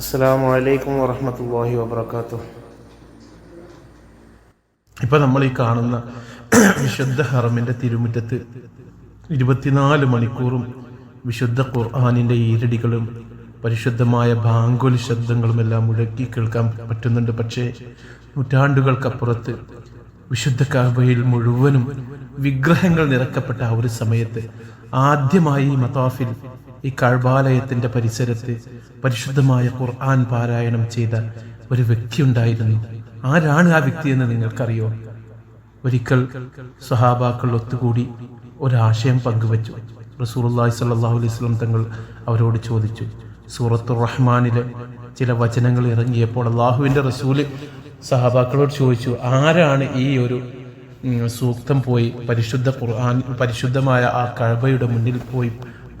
അസ്സാം വലൈക്കും വാഹമത്തല്ലാഹി വാബർക്കാത്തു ഇപ്പൊ നമ്മൾ ഈ കാണുന്ന വിശുദ്ധ ഹറമിന്റെ തിരുമുറ്റത്ത് ഇരുപത്തിനാല് മണിക്കൂറും വിശുദ്ധ ഖുർആാനിന്റെ ഈരടികളും പരിശുദ്ധമായ ബാങ്കുലി ശബ്ദങ്ങളും എല്ലാം മുഴക്കി കേൾക്കാൻ പറ്റുന്നുണ്ട്. പക്ഷേ നൂറ്റാണ്ടുകൾക്കപ്പുറത്ത് വിശുദ്ധ കാബയിൽ മുഴുവനും വിഗ്രഹങ്ങൾ നിറക്കപ്പെട്ട ആ ഒരു സമയത്ത് ആദ്യമായി മതാഫിൽ ഈ കഴബാലയത്തിന്റെ പരിസരത്ത് പരിശുദ്ധമായ ഖുർആൻ പാരായണം ചെയ്ത ഒരു വ്യക്തി ഉണ്ടായിരുന്നു. ആരാണ് ആ വ്യക്തി എന്ന് നിങ്ങൾക്കറിയോ? ഒരിക്കൽ സഹാബാക്കൾ ഒത്തുകൂടി ഒരാശയം പങ്കുവച്ചു. റസൂലുള്ളാഹി സ്വല്ലല്ലാഹു അലൈഹി സ്വലം തങ്ങൾ അവരോട് ചോദിച്ചു സൂറത്തുർ റഹ്മാനിലെ ചില വചനങ്ങൾ ഇറങ്ങിയപ്പോൾ അള്ളാഹുവിന്റെ റസൂൽ സഹാബാക്കളോട് ചോദിച്ചു ആരാണ് ഈ ഒരു സൂക്തം പോയി പരിശുദ്ധ ഖുർആൻ പരിശുദ്ധമായ ആ കഴബയുടെ മുന്നിൽ പോയി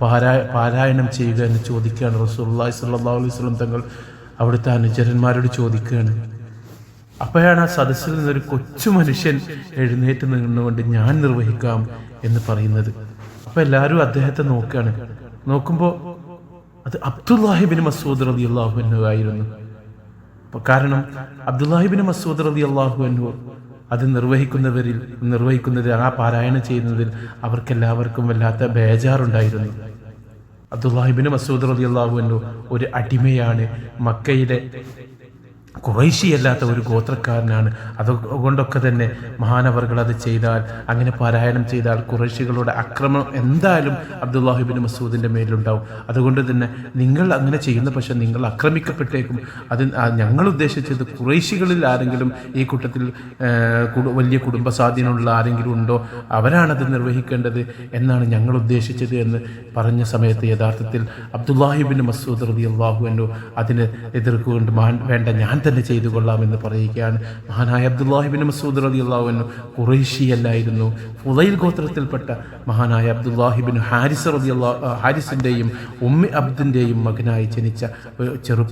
പാരാ പാരായണം ചെയ്യുക എന്ന് ചോദിക്കുകയാണ്? റസൂലുള്ളാഹി സ്വല്ലല്ലാഹു അലൈഹി സ്വലം തങ്ങൾ അവിടുത്തെ അനുചരന്മാരോട് ചോദിക്കുകയാണ്. അപ്പോഴാണ് ആ സദസ്സിൽ നിന്നൊരു കൊച്ചു മനുഷ്യൻ എഴുന്നേറ്റ് നിന്നുകൊണ്ട് ഞാൻ നിർവഹിക്കാം എന്ന് പറയുന്നത്. അപ്പൊ എല്ലാവരും അദ്ദേഹത്തെ നോക്കുകയാണ്. നോക്കുമ്പോൾ അത് അബ്ദുല്ലാഹിബിൻ മസൂദ് റതി അള്ളാഹു ആയിരുന്നു. കാരണം അബ്ദുല്ലാഹിബിൻ മസൂദ് റതി അള്ളാഹു അൻഹു അത് നിർവഹിക്കുന്നവരിൽ നിർവഹിക്കുന്നത് ആ പാരായണം ചെയ്യുന്നതിൽ അവർക്കെല്ലാവർക്കും വല്ലാത്ത ബേജാറുണ്ടായിരുന്നു. അബ്ദുല്ലാഹിബിൻ മസൂദ് റതി അള്ളാഹു അൻഹു ഒരു അടിമയാണ് മക്കയിലെ കുറേശിയല്ലാത്ത ഒരു ഗോത്രക്കാരനാണ്. അതുകൊണ്ടൊക്കെ തന്നെ മഹാനവർകൾ അത് ചെയ്താൽ അങ്ങനെ പാരായണം ചെയ്താൽ കുറേശികളുടെ അക്രമം എന്തായാലും അബ്ദുല്ലാഹിബിൻ മസൂദിന്റെ മേലുണ്ടാവും അതുകൊണ്ട് തന്നെ നിങ്ങൾ അങ്ങനെ ചെയ്യുന്ന പക്ഷേ നിങ്ങൾ ആക്രമിക്കപ്പെട്ടേക്കും. അത് ഞങ്ങൾ ഉദ്ദേശിച്ചത് കുറേശികളിൽ ആരെങ്കിലും ഈ കൂട്ടത്തിൽ വലിയ കുടുംബ സ്വാധീനമുള്ള ആരെങ്കിലും ഉണ്ടോ അവരാണത് നിർവഹിക്കേണ്ടത് എന്നാണ് ഞങ്ങൾ ഉദ്ദേശിച്ചത് എന്ന് പറഞ്ഞ സമയത്ത് യഥാർത്ഥത്തിൽ അബ്ദുല്ലാഹിബിൻ മസൂദ് റതി അള്ളാഹു അതിനെ എതിർക്കുകൊണ്ട് വേണ്ട ഞാൻ തന്നെ ചെയ്തു കൊള്ളാം എന്ന് പറയുകയാണ്. മഹാനായ അബ്ദുല്ലാഹിബിൻ മസൂദ് റതി അള്ളാഹു എന്നോ കുറേശിയല്ലായിരുന്നു ഫുലൈൽ ഗോത്രത്തിൽപ്പെട്ട മഹാനായ അബ്ദുല്ലാഹിബിൻ ഹാരിസ് റബി അള്ളാഹ് ഹാരിസിന്റെയും ഉമ്മി അബ്ദിന്റെയും മകനായി ജനിച്ച ചെറു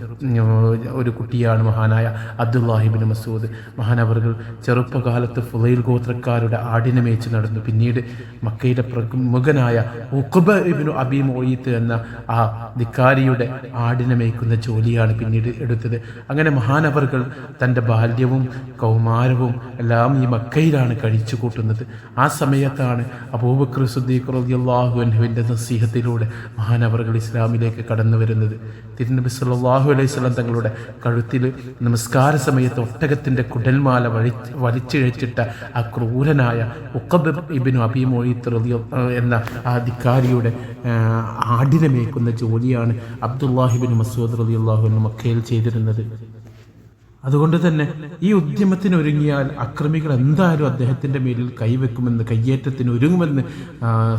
ഒരു കുട്ടിയാണ് മഹാനായ അബ്ദുല്ലാഹിബിൻ മസൂദ്. മഹാനവറുകൾ ചെറുപ്പകാലത്ത് ഫുലൈൽ ഗോത്രക്കാരുടെ ആടിനെ മേച്ച് നടന്നു. പിന്നീട് മക്കയിലെ പ്രമുഖനായ ഉഖബ ഇബ്നു അബി മൊയ്ത്ത് എന്ന ആ ധിക്കാരിയുടെ ആടിനെ മേയ്ക്കുന്ന ജോലിയാണ് പിന്നീട് എടുത്തത്. അങ്ങനെ മഹാനവറുകൾ തന്റെ ബാല്യവും കൗമാരവും എല്ലാം ഈ മക്കയിലാണ് കഴിച്ചു കൂട്ടുന്നത് ആ സമയത്താണ് അബൂബക്കർ സുദ്ദീഖ് റളിയല്ലാഹു അൻഹുവിന്റെ നസീഹത്തിലൂടെ മഹാനവറുകൾ ഇസ്ലാമിലേക്ക് കടന്നു വരുന്നത്. തിരുനബി സല്ലല്ലാഹു അലൈഹി സ്വലം തങ്ങളുടെ കഴുത്തിൽ നമസ്കാര സമയത്ത് ഒട്ടകത്തിന്റെ കുടൽമാല വഴി വലിച്ചിഴച്ചിട്ട ആ ക്രൂരനായ ഉഖബ് ഇബിനു അബി മൊയ്ത്ത് എന്ന ആ ധിക്കാരിയുടെ ആടിനമേക്കുന്ന ജോലിയാണ് അബ്ദുല്ലാഹിബിൻ മസൂദ് റളിയല്ലാഹു അൻഹു മക്കയിൽ ചെയ്തിരുന്നത്. അതുകൊണ്ട് തന്നെ ഈ ഉദ്യമത്തിന് ഒരുങ്ങിയാൽ അക്രമികൾ എന്തായാലും അദ്ദേഹത്തിന്റെ മേലിൽ കൈവെക്കുമെന്ന് കയ്യേറ്റത്തിന് ഒരുങ്ങുമെന്ന്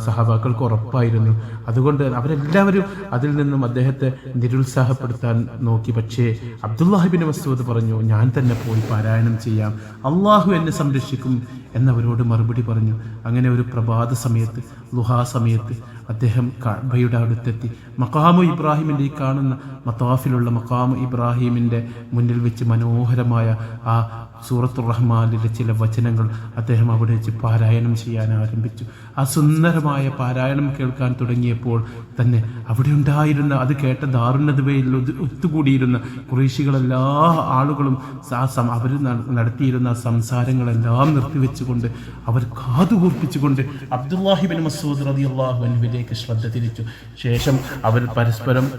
സഹാബാക്കൾക്ക് ഉറപ്പായിരുന്നു. അതുകൊണ്ട് അവരെല്ലാവരും അതിൽ നിന്നും അദ്ദേഹത്തെ നിരുത്സാഹപ്പെടുത്താൻ നോക്കി. പക്ഷേ അബ്ദുല്ലാഹിബിൻ മസൂദ് പറഞ്ഞു ഞാൻ തന്നെ പോയി പാരായണം ചെയ്യാം. അള്ളാഹു എന്നെ സംരക്ഷിക്കും എന്നവരോട് മറുപടി പറഞ്ഞു. അങ്ങനെ ഒരു പ്രഭാത സമയത്ത് ലുഹാ സമയത്ത് അദ്ദേഹം കഅബയുടെ അടുത്തെത്തി. മക്കാമു ഇബ്രാഹിമിന്റെ ഈ കാണുന്ന മത്താഫിലുള്ള മക്കാമു ഇബ്രാഹിമിന്റെ മുന്നിൽ വെച്ച് മനോഹരമായ ആ സൂറത്തുർ റഹ്മാനിലെ ചില വചനങ്ങൾ അദ്ദേഹം അവിടെ വെച്ച് പാരായണം ചെയ്യാൻ ആരംഭിച്ചു. ആ സുന്ദരമായ പാരായണം കേൾക്കാൻ തുടങ്ങിയപ്പോൾ തന്നെ അവിടെ ഉണ്ടായിരുന്ന അത് കേട്ട ദാരുണതവയിൽ ഒത്തുകൂടിയിരുന്ന കുറേശികളെല്ലാ ആളുകളും ആ സം- അവർ നടത്തിയിരുന്ന സംസാരങ്ങളെല്ലാം നിർത്തിവെച്ചുകൊണ്ട് അവർ കാതുകൂർപ്പിച്ചുകൊണ്ട് അബ്ദുല്ലാഹിബിൻ മസൂദ് റതി ശ്രദ്ധ തിരിച്ചു. ശേഷം അവർ പരസ്പരം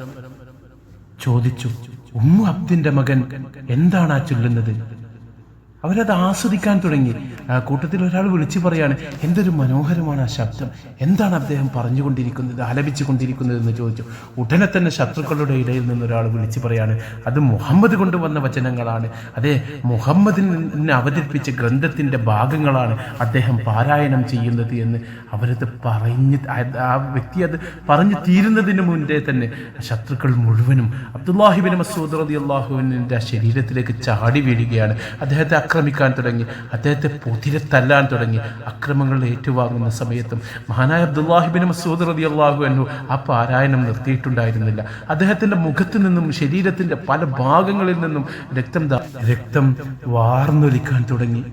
ചോദിച്ചു ഉമ്മു അബ്ദിന്റെ മകൻ എന്താണ് ആ ചൊല്ലുന്നത്? അവരത് ആസ്വദിക്കാൻ തുടങ്ങി. ആ കൂട്ടത്തിൽ ഒരാൾ വിളിച്ചു പറയാണ് എന്തൊരു മനോഹരമാണ് ആ ശബ്ദം. എന്താണ് അദ്ദേഹം പറഞ്ഞുകൊണ്ടിരിക്കുന്നത് ആലപിച്ചു കൊണ്ടിരിക്കുന്നത് എന്ന് ചോദിച്ചു. ഉടനെ തന്നെ ശത്രുക്കളുടെ ഇടയിൽ നിന്ന് ഒരാൾ വിളിച്ചു പറയാണ് അത് മുഹമ്മദ് കൊണ്ടുവന്ന വചനങ്ങളാണ്. അതെ മുഹമ്മദിനെ അവതരിപ്പിച്ച ഗ്രന്ഥത്തിന്റെ ഭാഗങ്ങളാണ് അദ്ദേഹം പാരായണം ചെയ്യുന്നത് എന്ന് അവരത് പറഞ്ഞ് ആ- വ്യക്തി അത് പറഞ്ഞു തീരുന്നതിന് മുൻപേ തന്നെ ശത്രുക്കൾ മുഴുവനും അബ്ദുല്ലാഹിബിൻ മസൂദ് റതി അള്ളാഹുവിന്റെ ശരീരത്തിലേക്ക് ചാടി വീഴുകയാണ്. അദ്ദേഹത്തെ ആക്രമിക്കാൻ തുടങ്ങി. അദ്ദേഹത്തെ പൊതിരെ തല്ലാൻ തുടങ്ങി. അക്രമങ്ങൾ ഏറ്റുവാങ്ങുന്ന സമയത്തും മഹാനായ അബ്ദുല്ലാഹിബിൻ മസൂദ് റതി അള്ളാഹു എന്നു ആ പാരായണം നിർത്തിയിട്ടുണ്ടായിരുന്നില്ല. അദ്ദേഹത്തിന്റെ മുഖത്തു നിന്നും ശരീരത്തിന്റെ പല ഭാഗങ്ങളിൽ നിന്നും രക്തം രക്തം വാർന്നൊലിക്കാൻ തുടങ്ങി.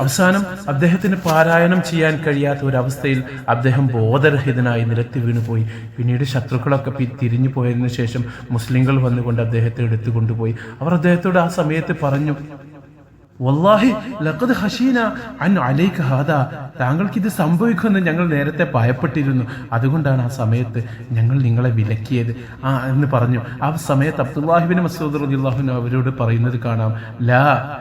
അവസാനം അദ്ദേഹത്തിന് പാരായണം ചെയ്യാൻ കഴിയാത്ത ഒരവസ്ഥയിൽ അദ്ദേഹം ബോധരഹിതനായി നിരത്തി വീണുപോയി. പിന്നീട് ശത്രുക്കളൊക്കെ തിരിഞ്ഞു പോയതിനു ശേഷം മുസ്ലിങ്ങൾ വന്നുകൊണ്ട് അദ്ദേഹത്തെ എടുത്തുകൊണ്ടുപോയി. അവർ അദ്ദേഹത്തോട് ആ സമയത്ത് പറഞ്ഞു വല്ലാഹി ലഖദ് ഹഷീന അൻ അലൈക്ക് ഹാദ. താങ്കൾക്ക് ഇത് സംഭവിക്കുമെന്ന് ഞങ്ങൾ നേരത്തെ ഭയപ്പെട്ടിരുന്നു. അതുകൊണ്ടാണ് ആ സമയത്ത് ഞങ്ങൾ നിങ്ങളെ വിലക്കിയത്. ആ എന്ന് പറഞ്ഞു. ആ സമയത്ത് അബ്ദുല്ലാഹിബിൻ മസൂദ് റളിയല്ലാഹു അവരോട് പറയുന്നത് കാണാം. ലാ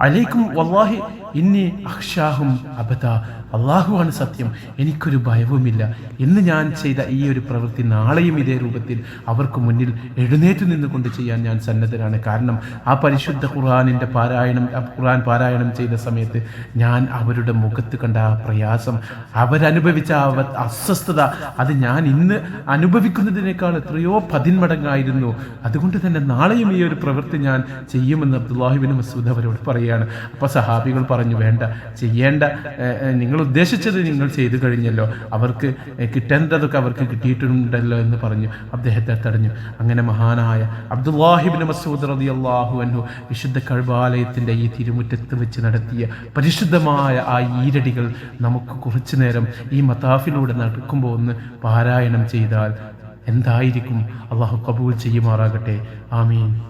അലൈക്കും വല്ലാഹി ഇന്നി അക്ഷാഹും അബദ. അള്ളാഹുവാണ് സത്യം. എനിക്കൊരു ഭയവുമില്ല. ഇന്ന് ഞാൻ ചെയ്ത ഈ ഒരു പ്രവൃത്തി നാളെയും ഇതേ രൂപത്തിൽ അവർക്ക് മുന്നിൽ എഴുന്നേറ്റ് നിന്നുകൊണ്ട് ചെയ്യാൻ ഞാൻ സന്നദ്ധരാണ്. കാരണം ആ പരിശുദ്ധ ഖുർആാനിന്റെ പാരായണം ഖുർആൻ പാരായണം ചെയ്ത സമയത്ത് ഞാൻ അവരുടെ മുഖത്ത് കണ്ട ആ പ്രയാസം അവരനുഭവിച്ച അവ- അസ്വസ്ഥത അത് ഞാൻ ഇന്ന് അനുഭവിക്കുന്നതിനേക്കാൾ എത്രയോ പതിന്മടങ്ങായിരുന്നു. അതുകൊണ്ട് തന്നെ നാളെയും ഈ ഒരു പ്രവൃത്തി ഞാൻ ചെയ്യുമെന്ന് അബ്ദുല്ലാഹിബിൻ മസൂദ് അവരോട് പറയുകയാണ് അപ്പോൾ സഹാബികൾ പറഞ്ഞു വേണ്ട ചെയ്യേണ്ട. നിങ്ങൾ ഉദ്ദേശിച്ചത് നിങ്ങൾ ചെയ്തു കഴിഞ്ഞല്ലോ. അവർക്ക് കിട്ടേണ്ടതൊക്കെ അവർക്ക് കിട്ടിയിട്ടുണ്ടല്ലോ എന്ന് പറഞ്ഞു. അദ്ദേഹത്തെ തടഞ്ഞു. അങ്ങനെ മഹാനായ അബ്ദുല്ലാഹിബിൻ മസൂദ് റതി അള്ളാഹു അനു വിശുദ്ധ കഴുബാലയത്തിന്റെ ഈ തിരുമുറ്റത്ത് വെച്ച് നടത്തിയ പരിശുദ്ധമായ ആ ഈരടികൾ നമുക്ക് കുറച്ചു നേരം ഈ മതാഫിലൂടെ നടക്കുമ്പോൾ ഒന്ന് പാരായണം ചെയ്താൽ എന്തായിരിക്കും? അള്ളാഹു കബൂൽ ചെയ്യുമാറാകട്ടെ. ആമീൻ.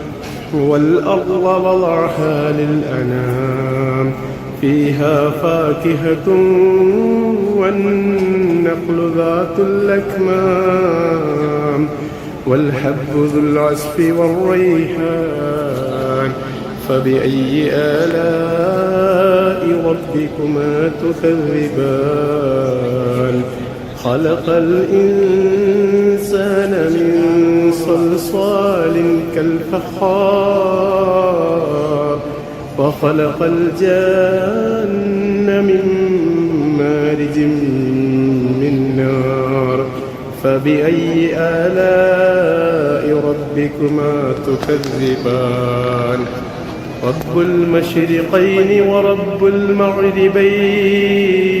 والأرض وضعها للأنام فيها فاكهة والنخل ذات الأكمام والحب ذو العسف والريحان فبأي آلاء ربكما تكذبان؟ خلق الإنسان من صلصال كالفخار وخلق الجن من مارج من نار. فبأي آلاء ربكما تكذبان؟ رب المشرقين ورب المغربين.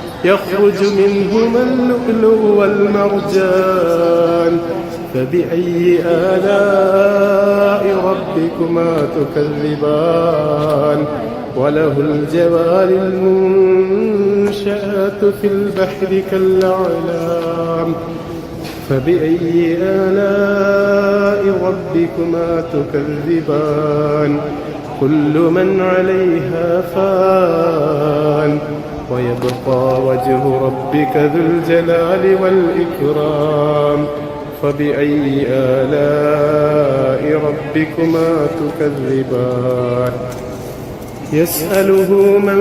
يخرج منهما اللؤلؤ والمرجان. فبأي آلاء ربكما تكذبان؟ وله الجوار المنشآت في البحر كالأعلام. فبأي آلاء ربكما تكذبان؟ كل من عليها فان. ويبقى وجه ربك ذو الجلال والإكرام. فبأي آلاء ربكما تكذبان؟ يسأله من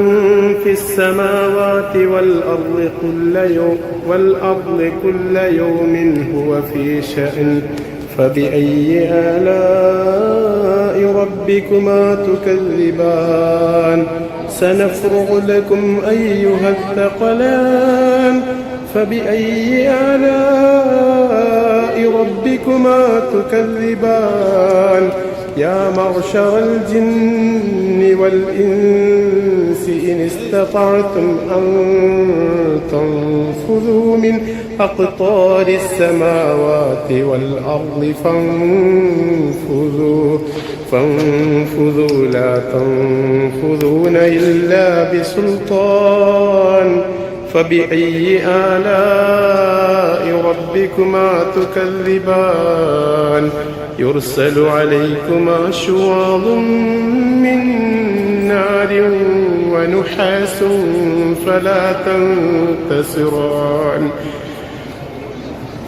في السماوات والأرض كل يوم والأرض كل يوم هو في شأن. فبأي آلاء ربكما تكذبان؟ سنفرغ لكم أيها الثقلان فبأي آلاء ربكما تكذبان؟ يا معشر الجن والإنس إن استطعتم أن تنفذوا من أقطار السماوات والأرض فانفذوا. فانفذوا لا تنفذون إلا بسلطان. فبأي آلاء ربكما تكذبان؟ يرسل عليكما شواظ من نار ونحاس فلا تنتصران.